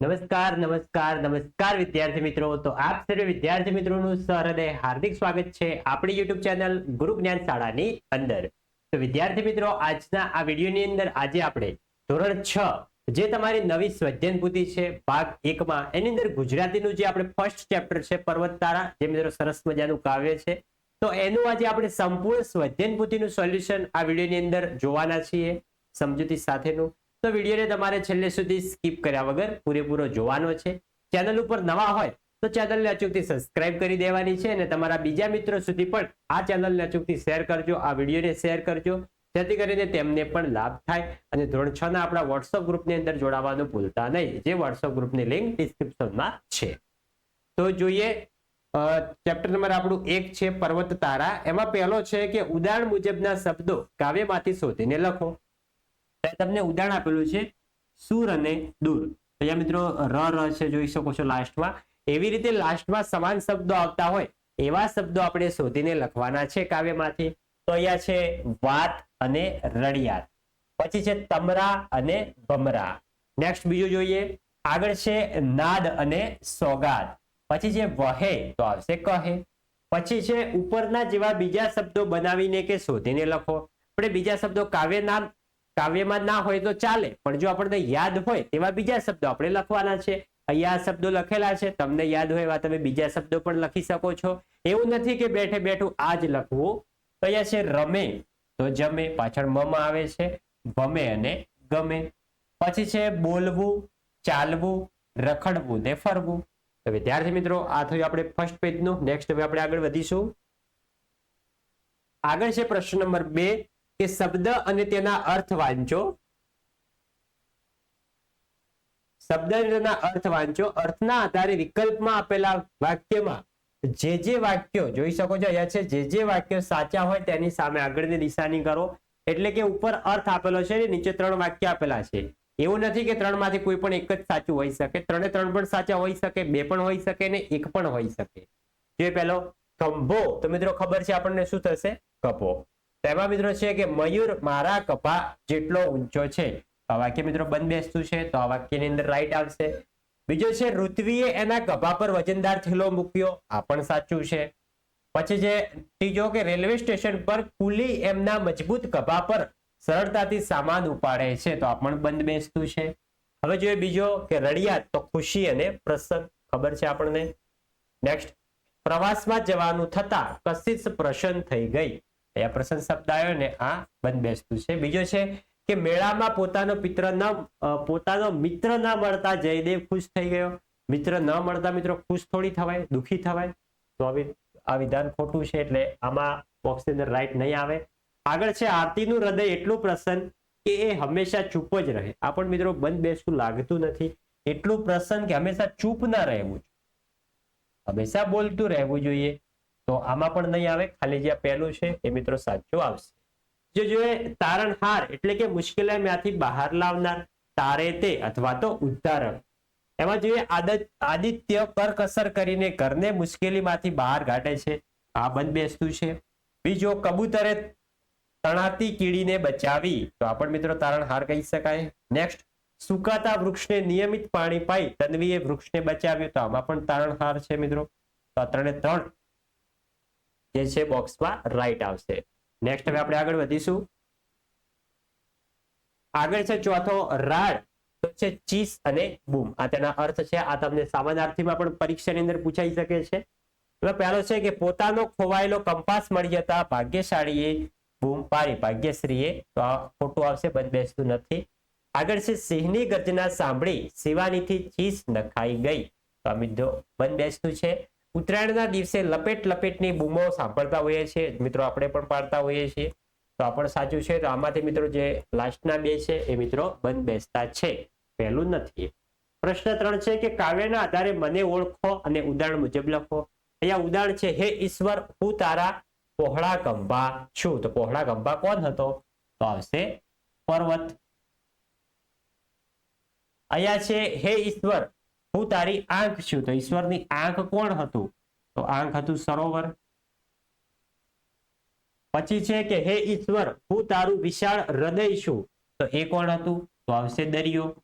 નમસ્કાર નમસ્કાર નમસ્કાર વિદ્યાર્થી મિત્રો. તો આપ સર્વે વિદ્યાર્થી મિત્રોનું સહૃદય હાર્દિક સ્વાગત છે આપણી યુટ્યુબ ચેનલ ગુરુ જ્ઞાન શાળાની અંદર. તો વિદ્યાર્થી મિત્રો, આજના આ વિડીયોની અંદર આજે આપણે ધોરણ છ, જે તમારી નવી પૂતિ છે, ભાગ એકમાં, એની અંદર ગુજરાતીનું જે આપણે ફર્સ્ટ ચેપ્ટર છે પર્વત તારા જે મિત્રો સરસ મજાનું કાવ્ય છે. તો એનું આજે આપણે સંપૂર્ણ પૂતિનું સોલ્યુશન આ વિડીયોની અંદર જોવાના છીએ. સમજૂતી સાથેનું. તો વિડીયોને તમારે છેલ્લે સુધી સ્કીપ કર્યા વગર પૂરેપૂરો જોવાનો છે. ચેનલ ઉપર નવા હોય તો ચેનલને અચૂકથી સબસ્ક્રાઇબ કરી દેવાની છે અને તમારા બીજા મિત્રો સુધી પણ આ ચેનલને અચૂકથી શેર કરજો, આ વિડીયોને શેર કરજો. જેથી કરીને તેમને પણ લાભ થાય અને ધોરણ છ ના આપણા વોટ્સઅપ ગ્રુપની અંદર જોડાવાનું ભૂલતા નહીં. જે વોટ્સઅપ ગ્રુપની લિંક ડિસ્ક્રિપ્શનમાં છે. તો જોઈએ ચેપ્ટર નંબર આપણું એક છે પર્વત તારા એમાં પહેલો છે કે ઉદાહરણ મુજબના શબ્દો કાવ્યમાંથી શોધીને લખો. તમને ઉદાહરણ આપેલું છે, સુર અને દૂર. તો અહીંયા મિત્રો, ર ર છે, જોઈ શકો છો લાસ્ટમાં એવી રીતે લાસ્ટમાં સમાન શબ્દો આવતા હોય, એવા શબ્દો આપણે શોધીને લખવાના છે કાવ્યમાંથી. તો અહીંયા છે વાત અને રડિયાત પછી છે તમરા અને ભમરા. નેક્સ્ટ બીજું જોઈએ. આગળ છે નાદ અને સોગાદ. પછી છે વહે, તો આવશે કહે. પછી છે ઉપરના જેવા બીજા શબ્દો બનાવીને કે શોધીને લખો. આપણે બીજા શબ્દો કાવ્ય નામ કાવ્યમાં ના હોય તો ચાલે. પણ જો આપણને યાદ હોય તેવા બીજા શબ્દો આપણે લખવાના છે. અહીંયા શબ્દો લખેલા છે. તમને યાદ હોય એવા તમે બીજા શબ્દો પણ લખી શકો છો. એવું નથી કે બેઠે બેઠું આ જ લખવું. તો અહીંયા છે રમે. તો જમે પાછળ મમ આવે છે. ભમે અને ગમે. પછી છે બોલવું, ચાલવું, રખડવું ને ફરવું. તો વિદ્યાર્થી મિત્રો, આ થયું આપણે ફર્સ્ટ પેજનું નેક્સ્ટ હવે આપણે આગળ વધીશું. આગળ છે પ્રશ્ન નંબર બે. કે શબ્દ અને તેના અર્થ વાંચો શબ્દ તેના અર્થ વાંચો અર્થના આધારે વિકલ્પમાં આપેલા વાક્યમાં જે જે વાક્યો જોઈ શકો છો, અહીંયા છે, જે જે વાક્યો સાચા હોય તેની સામે આગળની નિશાની કરો. એટલે કે ઉપર અર્થ આપેલો છે નીચે ત્રણ વાક્ય આપેલા છે. એવું નથી કે ત્રણમાંથી કોઈ પણ એક જ સાચું હોઈ શકે. ત્રણે ત્રણ પણ સાચા હોઈ શકે, બે પણ હોઈ શકે ને એક પણ હોઈ શકે. જે પેલો ખંભો તો મિત્રો ખબર છે આપણને શું થશે? કપો. તેમાં મિત્રો છે કે મયુર મારા કપા જેટલો ઊંચો છે. આ વાક્ય મિત્રો બંધ બેસતું છે. તો આ વાક્યની અંદર રાઈટ આવશે. બીજો છે, ઋત્વીએ એના કપા પર વજનદાર થેલો મૂક્યો. આ પણ સાચું છે. પછી છે, ત્રીજો કે રેલવે સ્ટેશન પર કુલી એમના મજબૂત કપા પર સરળતાથી સામાન ઉપાડે છે. તો આ પણ બંધ બેસતું છે. હવે જોઈએ બીજો કે રડિયાત તો ખુશી અને પ્રસન્ન. ખબર છે આપણને? નેક્સ્ટ પ્રવાસમાં જવાનું થતા કશિશ પ્રસન્ન થઈ ગઈ. અહીંયા પ્રસંગ શબ્દ આવ્યો ને આ બંધ બેસતું છે. બીજો છે કે મેળામાં પોતાનો પિત્ર ન પોતાનો મિત્ર ન મળતા જયદેવ ખુશ થઈ ગયો. મિત્ર ન મળતા મિત્રો ખુશ થોડી થવાય, દુઃખી થવાય. તો આવી આ વિધાન ખોટું છે એટલે આમાં બોક્સની અંદર રાઈટ નહીં આવે. આગળ છે આરતીનું હૃદય એટલું પ્રસન્ન કે એ હંમેશા ચૂપ જ રહે. આ પણ મિત્રો બંધ બેસતું લાગતું નથી. એટલું પ્રસન્ન કે હંમેશા ચૂપ ના રહેવું હંમેશા બોલતું રહેવું જોઈએ. તો આમાં પણ નહીં આવે. ખાલી જે પહેલું છે એ મિત્રો સાચું આવશે. જો જોઈએ તારણહાર એટલે કે મુશ્કેલીમાંથી બહાર લાવનાર તારે તે અથવા તો ઉદ્ધારક એમાં જોઈએ આદત, આદિત્ય કરકસર કરીને ઘરને મુશ્કેલીમાંથી બહાર કાઢે છે. આ બંધ બેસતું છે. બીજો કબૂતરે તણાતી કીડીને બચાવી. તો આ પણ મિત્રો તારણહાર કહી શકાય. નેક્સ્ટ સુકાતા વૃક્ષને નિયમિત પાણી પાઈ તન્વીએ વૃક્ષને બચાવ્યું. તો આમાં પણ તારણહાર છે મિત્રો. તો આ ત્રણે ત્રણ. જે છે બોક્સમાં રાઈટ આવશે. નેક્સ્ટ હવે આપણે આગળ વધીશું. આગળ છે ચોથો રાડ. તો છે ચીસ અને બૂમ. આ તેના અર્થ છે, આ તમને સામાનાર્થીમાં પણ પરીક્ષાની અંદર પૂછાઈ શકે છે. એટલે પહેલો છે કે પોતાનો ખોવાયેલો કંપાસ મળી જતા ભાગ્યશાળીએ બૂમ પાડી. ભાગ્યશ્રીએ તો આ ખોટું આવશે, બંધ બેસતું નથી. આગળ છે સિંહની ગર્જના સાંભળી. શિવાનીથી ચીસ નખાઈ ગઈ. તો આ મિત્રો બંધ બેસતું છે. ઉત્તરાયણના દિવસે લપેટ લપેટની બૂમો સાંભળતા હોઈએ છીએ. મિત્રો, આપણે પણ પાડતા હોઈએ છીએ. તો આ પણ સાચું છે. તો આમાંથી મિત્રો જે લાસ્ટના બે છે, એ મિત્રો બંધ બેસતા છે. પહેલું નથી. પ્રશ્ન ત્રણ છે કે કાવ્યના આધારે મને ઓળખો અને ઉદાહરણ મુજબ લખો. અહીંયા ઉદાહરણ છે, હે ઈશ્વર, હું તારા પહોળા ગંભા છું. તો પહોળા ગંભા કોણ હતો? તો આવશે પર્વત. અહીંયા છે, હે ઈશ્વર હું તારી આંખ છું, તો ઈશ્વરની આંખ કોણ હતું? તો આંખ હતું સરોવર. પછી છે કે, હે ઈશ્વર, હું તારું વિશાળ હૃદય છું. તો એ કોણ હતું? તો આવશે દરિયો.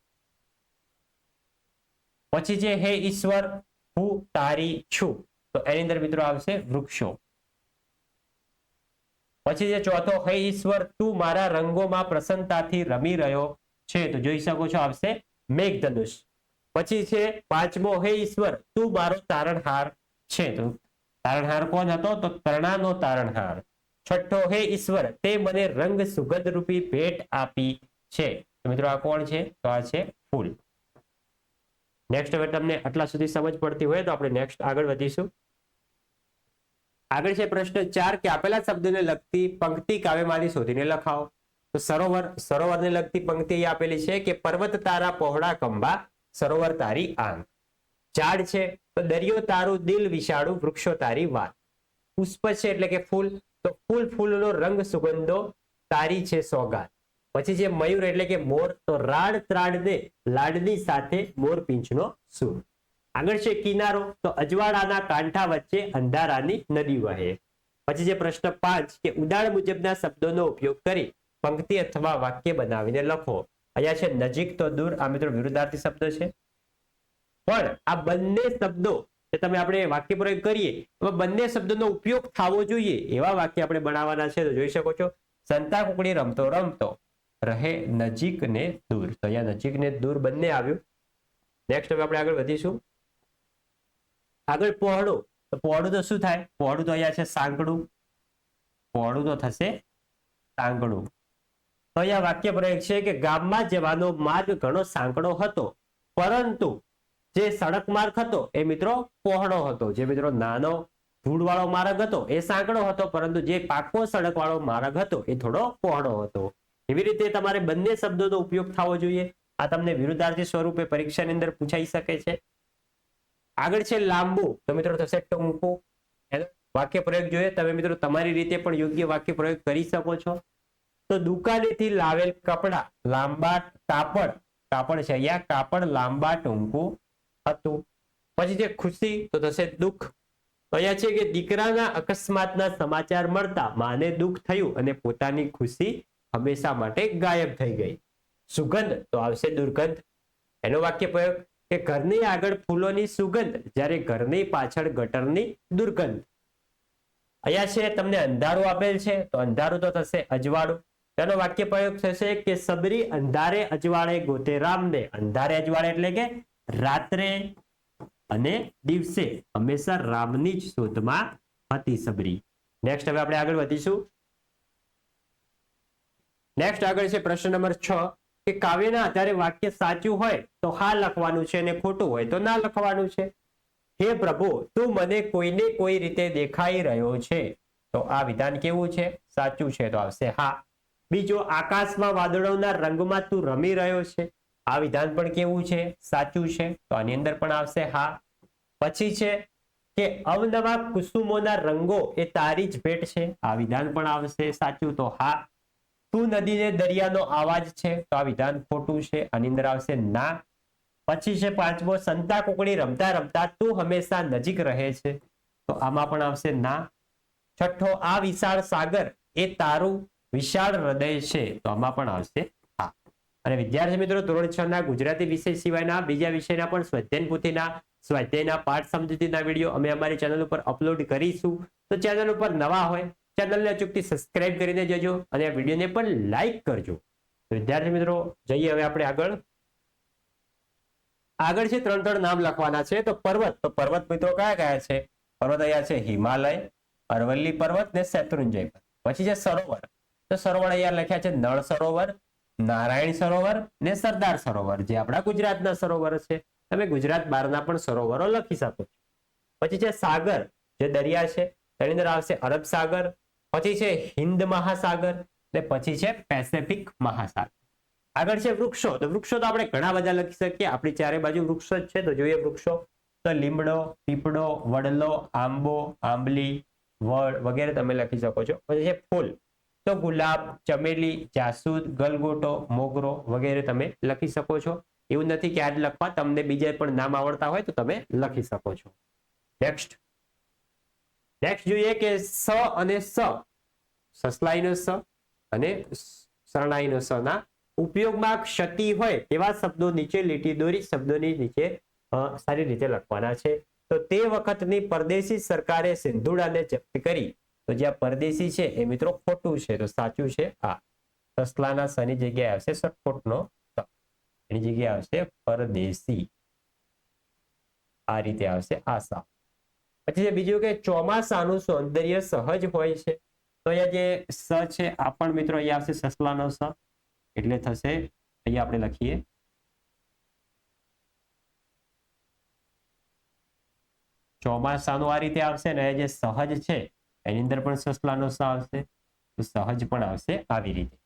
પછી છે, હે ઈશ્વર, હું તારી છું. તો એની અંદર મિત્રો આવશે વૃક્ષો. પછી જે ચોથો, હે ઈશ્વર, તું મારા રંગોમાં પ્રસન્નતાથી રમી રહ્યો છે. તો જોઈ શકો છો, આવશે મેઘધનુષ. પછી છે પાંચમો, હે ઈશ્વર, તું મારો તારણહાર છે. તારણહાર કોણ હતો? તો કર્ણાનો તારણહાર. છઠ્ઠો, હે ઈશ્વર, તે મને રંગ સુગંધ રૂપી ભેટ આપી છે. મિત્રો આ કોણ છે? તો આ છે ફૂલ. નેક્સ્ટ હવે તમને આટલા સુધી સમજ પડતી હોય તો આપણે નેક્સ્ટ આગળ વધીશું. આગળ છે પ્રશ્ન ચાર કે આપેલા શબ્દને લગતી પંક્તિ કાવ્યમાંથી શોધીને લખાવો. તો સરોવર, સરોવરને લગતી પંક્તિ આપેલી છે કે પર્વત તારા પહોળા કંબા સરોવર તારી આંગ. ઝાડ છે તો દરિયો તારું દિલ વિશાળું, વૃક્ષો તારી વાત. પુષ્પ છે એટલે કે ફૂલ, તો ફૂલ ફૂલનો રંગ સુગંધો તારી છે સોગાત. પછી છે મયુર એટલે કે મોર, તો રાડ ત્રાડને લાડની સાથે મોર પીંછનો સૂર. આગળ છે કિનારો, તો અજવાળાના કાંઠા વચ્ચે અંધારાની નદી વહે. પછી જે પ્રશ્ન પાંચ, કે ઉદાહરણ મુજબના શબ્દોનો ઉપયોગ કરી પંક્તિ અથવા વાક્ય બનાવીને લખો. અહીંયા છે, નજીક તો દૂર. આ મિત્રો વિરુદ્ધાર્થી શબ્દ છે. પણ આ બંને શબ્દો જે તમે આપણે વાક્ય પ્રયોગ કરીએ, એમાં બંને શબ્દોનો ઉપયોગ થવો જોઈએ. એવા વાક્ય આપણે બનાવવાના છે, તો જોઈ શકો છો. સંતા કુકડી રમતો રમતો. રહે નજીક ને દૂર. તો અહીંયા નજીક ને દૂર બંને આવ્યું. નેક્સ્ટ હવે આપણે આગળ વધીશું. આગળ પહોળું. તો પહોળું તો શું થાય? પહોળું તો અહીંયા છે સાંકડું પહોળું તો થશે સાંકડું તો અહીંયા વાક્ય પ્રયોગ છે કે ગામમાં જવાનો માર્ગ ઘણો સાંકડો હતો. પરંતુ જે સડક માર્ગ હતો એ મિત્રો પહોળો હતો. જે મિત્રો નાનો ધૂળવાળો માર્ગ હતો એ સાંકડો હતો, પરંતુ જે પાકો સડકવાળો માર્ગ હતો એ થોડો પહોળો હતો. એવી રીતે તમારે બંને શબ્દોનો ઉપયોગ થવો જોઈએ. આ તમને વિરુદ્ધાર્થી સ્વરૂપે પરીક્ષાની અંદર પૂછાઈ શકે છે. આગળ છે લાંબુ. તો મિત્રો થશે ટૂંકું. વાક્ય પ્રયોગ જોઈએ. તમે મિત્રો તમારી રીતે પણ યોગ્ય વાક્ય પ્રયોગ કરી શકો છો. તો દુકાનેથી લાવેલ કપડા લાંબા કાપડ કાપડ છે અહીંયા, કાપડ લાંબા ટૂંકું હતું. પછી છે ખુશી, તો થશે દુઃખ. અહીંયા છે કે દીકરાના અકસ્માતના સમાચાર મળતા માને દુઃખ થયું અને પોતાની ખુશી હંમેશા માટે ગાયબ થઈ ગઈ. સુગંધ, તો આવશે દુર્ગંધ. એનો વાક્ય પ્રયોગ, કે ઘરની આગળ ફૂલોની સુગંધ, જ્યારે ઘરની પાછળ ગટરની દુર્ગંધ. અહીંયા છે તમને અંધારું આપેલ છે, તો અંધારું તો થશે અજવાળું. તેનો વાક્ય પ્રયોગ થશે કે સબરી અંધારે અજવાળે ગોતે રામને અંધારે અજવાળે એટલે કે રાત્રે અને દિવસે. હંમેશા રામની જ શોધમાં હતી સબરી. નેક્સ્ટ હવે આપણે આગળ વધીશું. નેક્સ્ટ આગળ છે પ્રશ્ન નંબર છ, કે કાવ્યના આધારે વાક્ય સાચું હોય તો હા લખવાનું છે અને ખોટું હોય તો ના લખવાનું છે. હે પ્રભુ, તું મને કોઈને કોઈ રીતે દેખાઈ રહ્યો છે. તો આ વિધાન કેવું છે? સાચું છે તો આવશે હા. બીજો આકાશમાં વાદળોના રંગમાં તું રમી રહ્યો છે. આ વિધાન પણ કેવું છે? સાચું છે? તો આની અંદર પણ આવશે હા. પછી છે કે અવનવા કુસુમોના રંગો એ તારી જ ભેટ છે. આ વિધાન પણ આવશે સાચું તો હા. તું નદીને દરિયાનો અવાજ છે. તો આ વિધાન ખોટું છે. આની અંદર આવશે ના. પછી છે પાંચમો, સંતા કુકડી રમતા રમતા તું હંમેશા નજીક રહે છે. તો આમાં પણ આવશે ના. છઠ્ઠો, આ વિશાળ સાગર એ તારું વિશાળ હૃદય છે, તો આમાં પણ આવશે. હા. અને વિદ્યાર્થી મિત્રો, ધોરણ છ ના ગુજરાતી વિષય સિવાયના બીજા વિષયના પણ સ્વાધ્યાયન પોથીના સ્વાધ્યાયના પાઠ સમજૂતીના વીડિયો અમે અમારી ચેનલ ઉપર અપલોડ કરીશું. તો ચેનલ ઉપર નવા હોય, ચેનલને અચૂકથી સબસ્ક્રાઇબ કરીને જજો અને વિડીયોને પણ લાઈક કરજો. વિદ્યાર્થી મિત્રો, જઈએ હવે આપણે આગળ. આગળ છે ત્રણ ત્રણ નામ લખવાના છે, તો પર્વત તો પર્વત મિત્રો કયા કયા છે? પર્વત અહીંયા છે હિમાલય, અરવલ્લી પર્વત ને શેત્રુંજય પછી છે સરોવર. તો સરોવર અહીંયા લખ્યા છે નળ સરોવર, નારાયણ સરોવર ને સરદાર સરોવર, જે આપણા ગુજરાતના સરોવર છે. તમે ગુજરાત બહારના પણ સરોવરો લખી શકો પછી છે સાગર, જે દરિયા છે, તેની અંદર આવશે અરબ સાગર, પછી છે હિન્દ મહાસાગર, ને પછી છે પેસેફિક મહાસાગર. આગળ છે વૃક્ષો, તો વૃક્ષો તો આપણે ઘણા બધા લખી શકીએ. આપણી ચારે બાજુ વૃક્ષો જ છે, તો જોઈએ વૃક્ષો. તો લીમડો, પીપળો, વડલો, આંબો, આંબલી, વડ વગેરે તમે લખી શકો છો. પછી છે ફૂલ. તો ગુલાબ, ચમેલી, જાસૂદ, ગલગોટો, મોગરો વગેરે તમે લખી શકો છો. એવું નથી કે આજ લખવા, તમને બીજા પણ નામ આવડતા હોય તો તમે લખી શકો છો. નેક્સ્ટ નેક્સ્ટ જોઈએ કે સ અને સસલાઈનો સ અને શરણાઈનો સ ના ઉપયોગમાં ક્ષતિ હોય તેવા શબ્દો નીચે લીટી દોરી શબ્દોની નીચે સારી રીતે લખવાના છે. તો તે વખતની પરદેશી સરકારે સિંધુડાને જપ્ત કરી. તો જે આ પરદેશી છે એ મિત્રો ખોટું છે, તો સાચું છે? આ સસલાના સની જગ્યાએ આવશે સટકોટનો. એની જગ્યાએ આવશે પરદેશી. આ રીતે આવશે આશા. પછી બીજું કે ચોમાસાનું સૌંદર્ય સહજ હોય છે. તો અહીંયા જે સ છે, આ પણ મિત્રો અહીંયા આવશે સસલાનો સ. એટલે થશે, અહીંયા આપણે લખીએ. ચોમાસાનું આ રીતે આવશે ને જે સહજ છે એની અંદર પણ સસલાનો સ આવશે, તો સહજ પણ આવશે આવી રીતે.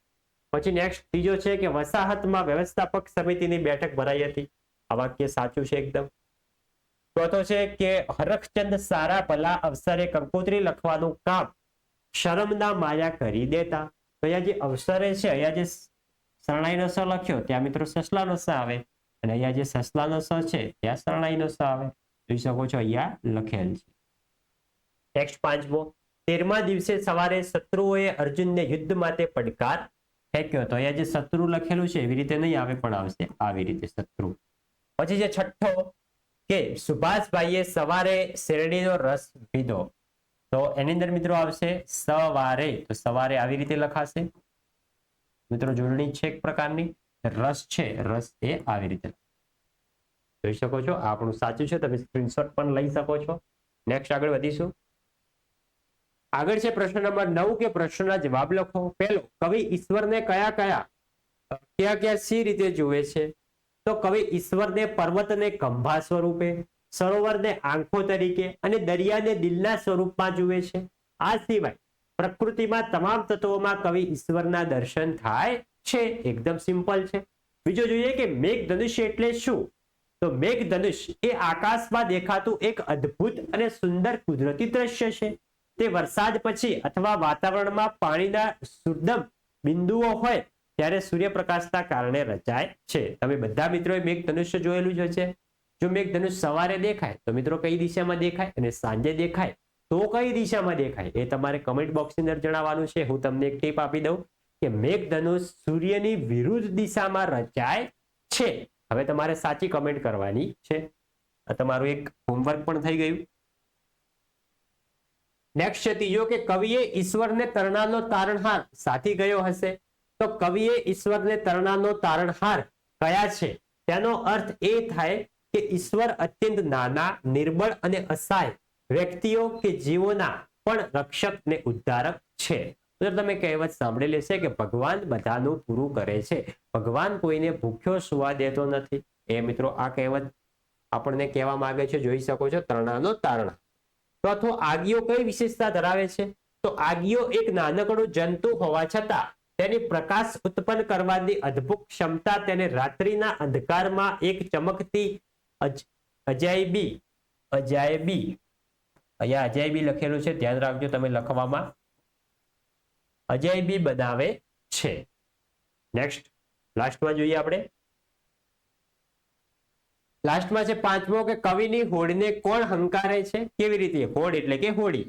પછી નેક્સ્ટ ત્રીજો છે કે વસાહતમાં વ્યવસ્થાપક સમિતિની બેઠક ભરાઈ હતી. આ વાક્ય સાચું છે એકદમ. ચોથો છે કે હરખચંદ સારા ભલા અવસરે કંકોત્રી લખવાનું કામ શરમના માયા કરી દેતા. તો અહીંયા જે અવસરે છે, અહીંયા જે શરણાઈનો સ લખ્યો, ત્યાં મિત્રો સસલાનો સ આવે. અને અહીંયા જે સસલાનો સ છે, ત્યાં શરણાઈનો સ આવે. જોઈ શકો છો અહીંયા લખેલ છે. નેક્સ્ટ પાંચમો. તેરમા દિવસે સવારે શત્રુઓએ અર્જુનને યુદ્ધ માટે પડકાર ફેંક્યો હતો. અહીંયા જે શત્રુ લખેલું છે, એવી રીતે નહીં આવે, પણ આવશે. આવી રીતે શત્રુ. પછી જે છઠ્ઠો કે સુભાષભાઈએ સવારે શેરડીનો રસ પીધો. તો એની અંદર મિત્રો આવશે સવારે. તો સવારે આવી રીતે લખાશે. મિત્રો જોડણી છે એક પ્રકારની. રસ છે, રસ એ આવી રીતે. જોઈ શકો છો, આપણું સાચું છે, તમે સ્ક્રીનશોટ પણ લઈ શકો છો. નેક્સ્ટ આગળ વધીશું. આગળ છે પ્રશ્ન નંબર નવ કે પ્રશ્નના જવાબ લખો. પહેલો, કવિ ઈશ્વરને કયા કયા ક્યાં ક્યાં સી રીતે જુએ છે? તો કવિ ઈશ્વરને પર્વતને ખંભા સ્વરૂપે, સરોવરને આંખો તરીકે અને દરિયાને દિલના સ્વરૂપમાં જુએ છે. આ સિવાય પ્રકૃતિમાં તમામ તત્વોમાં કવિ ઈશ્વરના દર્શન થાય છે. એકદમ સિમ્પલ છે. બીજો જોઈએ કે મેઘ ધનુષ્ય એટલે શું? તો મેઘ ધનુષ એ આકાશમાં દેખાતું એક અદ્ભુત અને સુંદર કુદરતી દ્રશ્ય છે. તે વરસાદ પછી અથવા વાતાવરણમાં પાણીના સુદમ બિંદુઓ હોય ત્યારે સૂર્યપ્રકાશના કારણે રચાય છે. તમે બધા મિત્રોએ મેઘ ધનુષ્ય જોયેલું જ છે જો મેઘ ધનુષ સવારે દેખાય, તો મિત્રો કઈ દિશામાં દેખાય અને સાંજે દેખાય, તો કઈ દિશામાં દેખાય એ તમારે કમેન્ટ બોક્સની અંદર જણાવવાનું છે. હું તમને એક ટીપ આપી દઉં કે મેઘ ધનુષ સૂર્યની વિરુદ્ધ દિશામાં રચાય છે. હવે તમારે સાચી કમેન્ટ કરવાની છે. તમારું એક હોમવર્ક પણ થઈ ગયું. નેક્સ્ટ છે ત્રીજો કે કવિએ ઈશ્વરને તરણાનો તારણહાર સાથી ગયો હશે? તો કવિએ ઈશ્વરને તરણાનો તારણહાર કયા છે? તેનો અર્થ એ થાય કે ઈશ્વર અત્યંત નાના, નિર્બળ અને અસહાય વ્યક્તિઓ કે જીવોના પણ રક્ષક ને ઉદ્ધારક છે. તમે કહેવત સાંભળેલી છે કે ભગવાન બધાનું પૂરું કરે છે. ભગવાન કોઈને ભૂખ્યો સુવા દેતો નથી. એ મિત્રો આ કહેવત આપણને કહેવા માંગે છે. જોઈ શકો છો, તરણાનો તારણા. ચોથો આગીઓ કઈ વિશેષતા ધરાવે છે? તો આગીઓ એક નાનકડું જંતુ હોવા છતાં તેની પ્રકાશ ઉત્પન્ન કરવાની અદ્ભુત ક્ષમતા તેને રાત્રિના અંધકારમાં એક ચમકતી અજ- અજાયબી અજાયબી, અહીંયા અજાયબી લખેલું છે, ધ્યાન રાખજો તમે લખવામાં. અજાયબી બનાવે છે. નેક્સ્ટ લાસ્ટમાં જોઈએ આપણે. લાસ્ટમાં છે પાંચમો કે કવિની હોડને કોણ હંકારે છે? કેવી રીતે? હોડ એટલે કે હોડી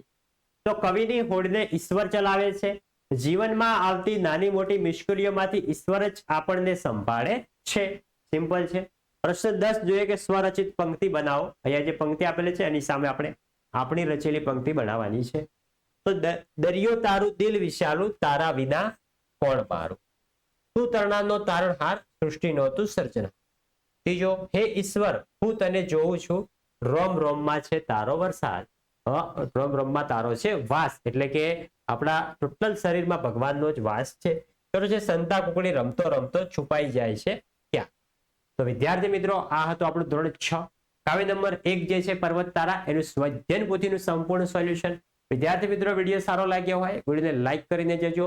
તો કવિની હોડને ઈશ્વર ચલાવે છે. જીવનમાં આવતી નાની મોટી મુશ્કેલીઓમાંથી ઈશ્વર જ આપણને સંભાળે છે. સિમ્પલ છે. પ્રશ્ન દસ જોઈએ કે સ્વરચિત પંક્તિ બનાવો. અહીંયા જે પંક્તિ આપેલી છે એની સામે આપણે આપણી રચેલી પંક્તિ બનાવવાની છે. તો દરિયો તારું દિલ વિશાલું, તારા વિના કોણ મારું? તું તરણાનો તારણહાર સૃષ્ટિનો હતું સર્જના ત્રીજો હે ઈશ્વર, હું તને જોઉં છું. રોમ રોમમાં છે તારો વરસાદ. રોમ રોમમાં તારો છે વાસ. એટલે કે આપણા ટોટલ શરીરમાં ભગવાનનો જ વાસ છે. ચલો છે સંતા કુકડી રમતો રમતો છુપાઈ જાય છે ત્યાં તો વિદ્યાર્થી મિત્રો, આ હતો આપણું ધોરણ છ. કાવ્ય નંબર એક જે છે પર્વત તારા, એનું સ્વજન પોથીનું સંપૂર્ણ સોલ્યુશન. વિદ્યાર્થી મિત્રો, વીડિયો સારો લાગ્યો હોય, વિડીયોને લાઈક કરીને જજો.